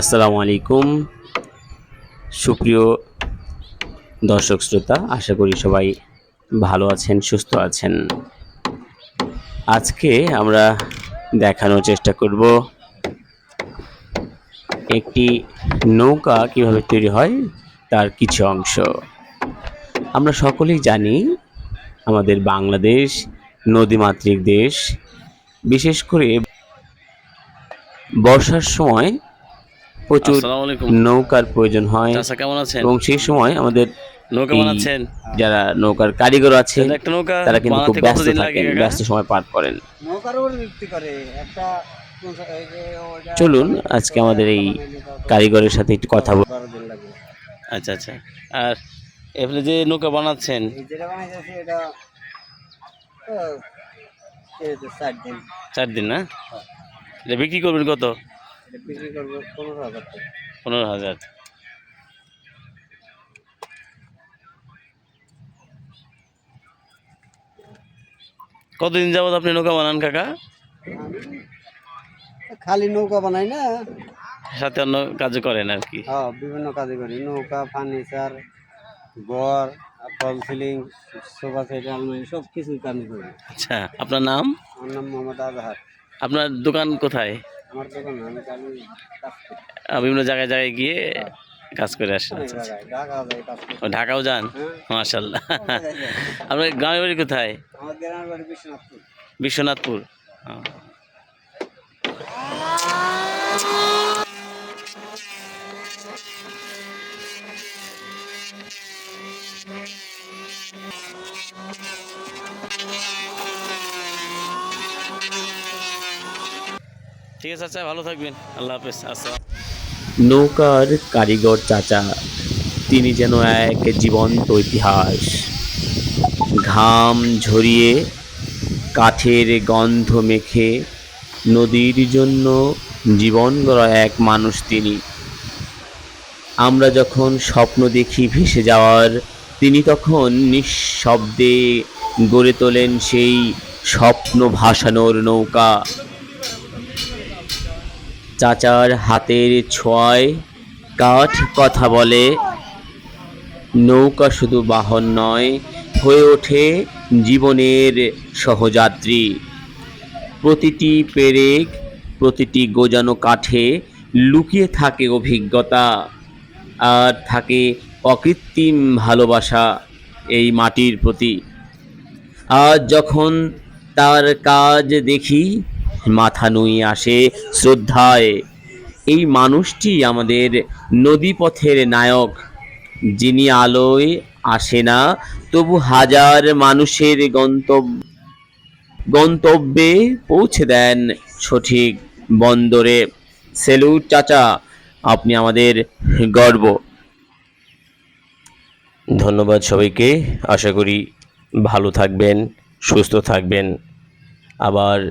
আসসালামু আলাইকুম। সুপ্রিয় দর্শক শ্রোতা, আশা করি সবাই ভালো আছেন, সুস্থ আছেন। আজকে আমরা দেখানোর চেষ্টা করব একটি নৌকা কীভাবে তৈরি হয়, তার কিছু অংশ। আমরা সকলেই জানি আমাদের বাংলাদেশ নদীমাতৃক দেশ। বিশেষ করে বর্ষার সময় প্রচুর নৌকার প্রয়োজন হয়। কেমন আছেন? এবং সেই সময় আমাদের নৌকা বানাচ্ছেন? যারা নৌকার কারিগর আছে একটা নৌকা তারা কিন্তু খুব বানাতে ব্যস্ত থাকেন ব্যস্ত সময় পার করেন। চলুন আজকে আমাদের এই কারিগরের সাথে একটু কথা বল। আচ্ছা আচ্ছা। আর এবারে যে নৌকা বানাচ্ছেন? চার দিন না? এটা বিক্রি করবেন কত? বিক্রি করব পনেরো হাজার পনেরো হাজার। কতদিন যাবত আপনি নৌকা বানান কাকা? খালি নৌকা বানাই না। সাথে অন্য কাজ করেন আর কি। হ্যাঁ বিভিন্ন কাজ করি। নৌকা ফার্নিচার ঘর ফল সিলিং সোফা সেট আলমারি সব কিছু কাজ করি। আচ্ছা আপনার নাম? আমার নাম মোহাম্মদ আজহার। আপনার দোকান কোথায়? বিভিন্ন জায়গায় জায়গায় গিয়ে কাজ করে আসেন। ঢাকাও যান? মার্শাল্লাহ অনেক জায়গায়। আপনার গ্রামের বাড়ি কোথায়? বিশ্বনাথপুর। ঠিক আছে আচ্ছা ভালো থাকবেন। আল্লাহ হাফেজ নৌকার কারিগর চাচা, তিনি যেন এক জীবন্ত ইতিহাস। ঘাম ঝরিয়ে কাঠের গন্ধ মেখে নদীর জন্য জীবন গড়া এক মানুষ তিনি। আমরা যখন স্বপ্ন দেখি ভেসে যাওয়ার, তিনি তখন নিঃশব্দে গড়ে তোলেন সেই স্বপ্ন ভাসানোর নৌকা। চাচার হাতের ছোঁয়ায় কাঠ কথা বলে, নৌকা শুধু বাহন নয়, হয়ে ওঠে জীবনের সহযাত্রী। প্রতিটি পেরেক, প্রতিটি গোজানো কাঠে লুকিয়ে থাকে অভিজ্ঞতা, আর থাকে অকৃত্রিম ভালোবাসা এই মাটির প্রতি। আজ যখন তার কাজ দেখি মাথা নুয়ে আসে শ্রদ্ধায়। এই মানুষটি আমাদের নদীপথের নায়ক। যিনি আলোয় আসে না, তবু হাজার মানুষের গন্তব্য গন্তব্যে পৌঁছে দেন সঠিক বন্দরে। সেলুট চাচা, আপনি আমাদের গর্ব। ধন্যবাদ সবাইকে। আশা করি ভালো থাকবেন, সুস্থ থাকবেন। আবার